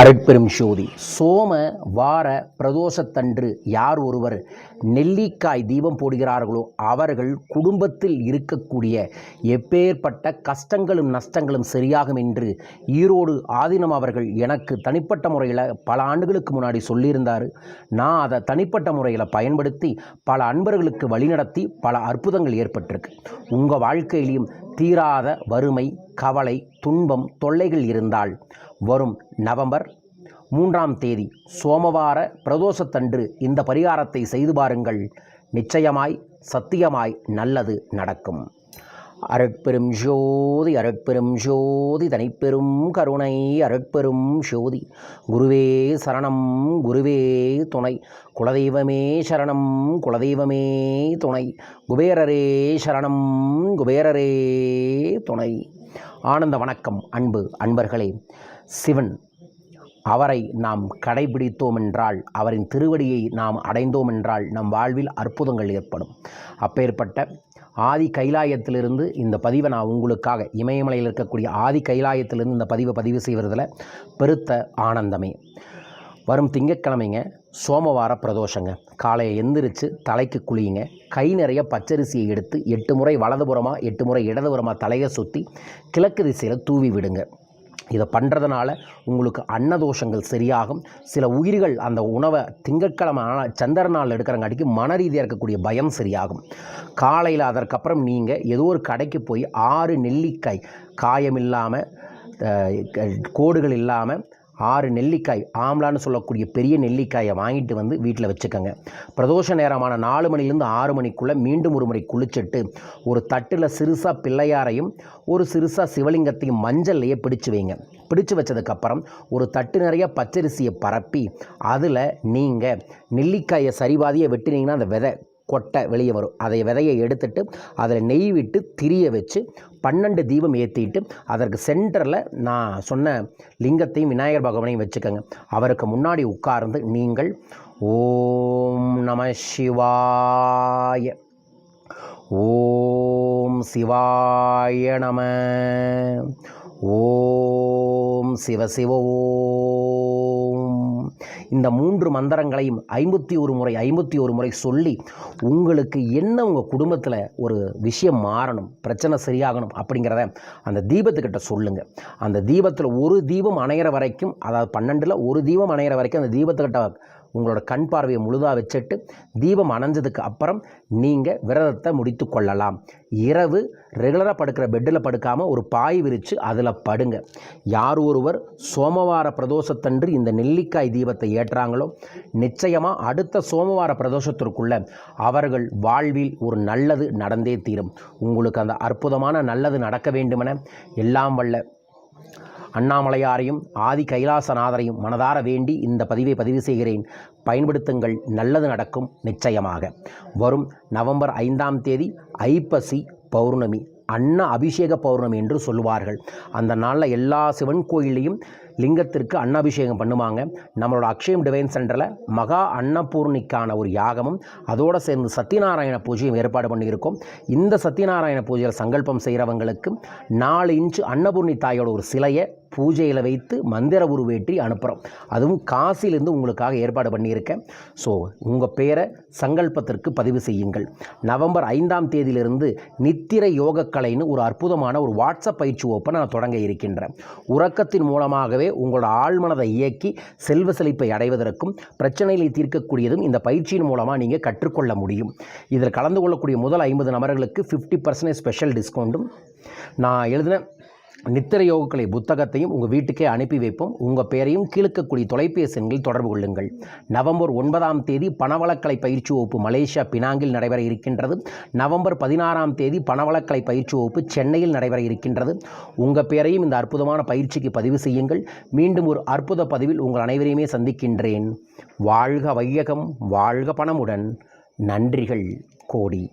அருட்பெரும் சோதி. சோம வார பிரதோஷத்தன்று யார் ஒருவர் நெல்லிக்காய் தீபம் போடுகிறார்களோ அவர்கள் குடும்பத்தில் இருக்கக்கூடிய எப்பேற்பட்ட கஷ்டங்களும் நஷ்டங்களும் சரியாகும் என்று ஈரோடு ஆதீனம் அவர்கள் எனக்கு தனிப்பட்ட முறையில் பல ஆண்டுகளுக்கு முன்னாடி சொல்லியிருந்தார். நான் அதை தனிப்பட்ட முறையில் பயன்படுத்தி பல அன்பர்களுக்கு வழிநடத்தி பல அற்புதங்கள் ஏற்பட்டிருக்கு. உங்கள் வாழ்க்கையிலையும் தீராத வறுமை கவலை துன்பம் தொல்லைகள் இருந்தால் வரும் நவம்பர் மூன்றாம் தேதி சோமவார பிரதோஷத்தன்று இந்த பரிகாரத்தை செய்து பாருங்கள். நிச்சயமாய் சத்தியமாய் நல்லது நடக்கும். அருட்பெரும் ஜோதி அரட்பெரும் ஜோதி தனிப்பெரும் கருணை அருட்பெரும் ஜோதி. குருவே சரணம் குருவே துணை. குலதெய்வமே சரணம் குலதெய்வமே துணை. குபேரரே சரணம் குபேரரே துணை. ஆனந்த வணக்கம் அன்பு அன்பர்களே. சிவன் அவரை நாம் கடைபிடித்தோம் என்றால் அவரின் திருவடியை நாம் அடைந்தோம் என்றால் நம் வாழ்வில் அற்புதங்கள் ஏற்படும். அப்பேற்பட்ட ஆதி கைலாயத்திலிருந்து இந்த பதிவை நான் உங்களுக்காக இமயமலையில் இருக்கக்கூடிய ஆதி கைலாயத்திலிருந்து இந்த பதிவை பதிவு செய்வதில் பெருத்த ஆனந்தமே. வரும் திங்கட்கிழமைங்க சோமவார பிரதோஷங்க. காலையை எந்திரிச்சு தலைக்கு குளியுங்க. கை நிறைய பச்சரிசியை எடுத்து எட்டு முறை வலதுபுறமாக எட்டு முறை இடதுபுறமாக தலையை சுற்றி கிழக்கு திசையில் தூவி விடுங்க. இதை பண்ணுறதுனால உங்களுக்கு அன்னதோஷங்கள் சரியாகும். சில உயிர்கள் அந்த உணவை திங்கட்கிழமை ஆனால் சந்திர நாள் எடுக்கிறங்காட்டிக்கு மன ரீதியாக இருக்கக்கூடிய பயம் சரியாகும். காலையில் அதற்கப்புறம் நீங்கள் ஏதோ ஒரு கடைக்கு போய் ஆறு நெல்லிக்காய் காயம் இல்லாமல் கோடுகள் இல்லாமல் ஆறு நெல்லிக்காய் ஆம்லான்னு சொல்லக்கூடிய பெரிய நெல்லிக்காயை வாங்கிட்டு வந்து வீட்டில் வச்சுக்கோங்க. பிரதோஷ நேரமான நாலு மணிலேருந்து ஆறு மணிக்குள்ளே மீண்டும் ஒரு முறை குளிச்சுட்டு ஒரு தட்டில் சிறுசாக பிள்ளையாரையும் ஒரு சிறுசாக சிவலிங்கத்தையும் மஞ்சள்லையே பிடிச்சு வைங்க. பிடிச்சு வச்சதுக்கப்புறம் ஒரு தட்டு நிறைய பச்சரிசியை பரப்பி அதில் நீங்கள் நெல்லிக்காயை சரிபாதியை வெட்டினீங்கன்னா அந்த விதை கொட்டை வெளியே வரும். அதை விதையை எடுத்துட்டு அதில் நெய் விட்டு திரிய வச்சு பன்னெண்டு தீபம் ஏற்றிட்டு அதற்கு சென்டரில் நான் சொன்ன லிங்கத்தையும் விநாயகர் பகவானையும் வச்சுக்கோங்க. அவருக்கு முன்னாடி உட்கார்ந்து நீங்கள் ஓம் நம சிவாய ஓம் சிவாய நம ஓம் சிவ சிவ ஓம் இந்த மூன்று மந்திரங்களையும் ஐம்பத்தி ஒரு முறை ஐம்பத்தி ஒரு முறை சொல்லி உங்களுக்கு என்ன உங்கள் குடும்பத்தில் ஒரு விஷயம் மாறணும் பிரச்சனை சரியாகணும் அப்படிங்கிறத அந்த தீபத்துக்கிட்ட சொல்லுங்கள் அந்த தீபத்தில் ஒரு தீபம் அணையிற வரைக்கும் அதாவது பன்னெண்டில் ஒரு தீபம் அணையிற வரைக்கும் அந்த தீபத்துக்கிட்ட உங்களோட கண் பார்வையை முழுதாக வச்சுட்டு தீபம் அணைஞ்சதுக்கு அப்புறம் நீங்கள் விரதத்தை முடித்து கொள்ளலாம். இரவு ரெகுலராக படுக்கிற பெட்டில் படுக்காமல் ஒரு பாய் விரித்து அதில் படுங்க. யார் ஒருவர் சோமவார பிரதோஷத்தன்று இந்த நெல்லிக்காய் தீபத்தை ஏற்றாங்களோ நிச்சயமாக அடுத்த சோமவார பிரதோஷத்திற்குள்ள அவர்கள் வாழ்வில் ஒரு நல்லது நடந்தே தீரும். உங்களுக்கு அந்த அற்புதமான நல்லது நடக்க வேண்டுமென எல்லாம் வல்ல அண்ணாமலையாரையும் ஆதி கைலாசநாதரையும் மனதார வேண்டி இந்த பதிவை பதிவு செய்கிறேன். பயன்படுத்துங்கள் நல்லது நடக்கும் நிச்சயமாக. வரும் நவம்பர் ஐந்தாம் தேதி ஐப்பசி பௌர்ணமி அன்ன அபிஷேக பௌர்ணமி என்று சொல்லுவார்கள். அந்த நாளில் எல்லா சிவன் கோயிலையும் லிங்கத்திற்கு அன்னாபிஷேகம் பண்ணுவாங்க. நம்மளோட அக்ஷயம் டிவைன் சென்டரில் மகா அன்னபூர்ணிக்கான ஒரு யாகமும் அதோடு சேர்ந்து சத்யநாராயண பூஜையும் ஏற்பாடு பண்ணியிருக்கோம். இந்த சத்யநாராயண பூஜையில் சங்கல்பம் செய்கிறவங்களுக்கு நாலு இன்ச்சு அன்னபூர்ணி தாயோட ஒரு சிலையை பூஜையில் வைத்து மந்திர உருவேற்றி அனுப்புகிறோம் அதுவும் காசிலிருந்து உங்களுக்காக ஏற்பாடு பண்ணியிருக்கேன். ஸோ உங்கள் பேரை சங்கல்பத்திற்கு பதிவு செய்யுங்கள். நவம்பர் ஐந்தாம் தேதியிலிருந்து நித்திர யோகக்கலைன்னு ஒரு அற்புதமான ஒரு வாட்ஸ்அப் பயிற்சி ஓப்பன் நான் தொடங்க இருக்கின்றேன். உறக்கத்தின் மூலமாகவே உங்களோட ஆழ்மனதை இயக்கி செல்வ செழிப்பை அடைவதற்கும் பிரச்சனைகளை தீர்க்கக்கூடியதும் இந்த பயிற்சியின் மூலமாக நீங்கள் கற்றுக்கொள்ள முடியும். இதில் கலந்து கொள்ளக்கூடிய முதல் ஐம்பது நபர்களுக்கு ஃபிஃப்டி பர்சன்டேஜ் ஸ்பெஷல் டிஸ்கவுண்ட்டும் நான் எழுதின நித்திர யோகக்கலை புத்தகத்தையும் உங்கள் வீட்டுக்கே அனுப்பி வைப்போம். உங்கள் பெயரையும் கீழ்க்கக்கூடிய தொலைபேசி எண்களில் தொடர்பு கொள்ளுங்கள். நவம்பர் ஒன்பதாம் தேதி பணவளக்கலை பயிற்சி வகுப்பு மலேசியா பினாங்கில் நடைபெற இருக்கின்றது. நவம்பர் பதினாறாம் தேதி பணவளக்கலை பயிற்சி வகுப்பு சென்னையில் நடைபெற இருக்கின்றது. உங்கள் பெயரையும் இந்த அற்புதமான பயிற்சிக்கு பதிவு செய்யுங்கள். மீண்டும் ஒரு அற்புத பதிவில் உங்கள் அனைவரையுமே சந்திக்கின்றேன். வாழ்க வையகம் வாழ்க பணமுடன். நன்றிகள் கோடி.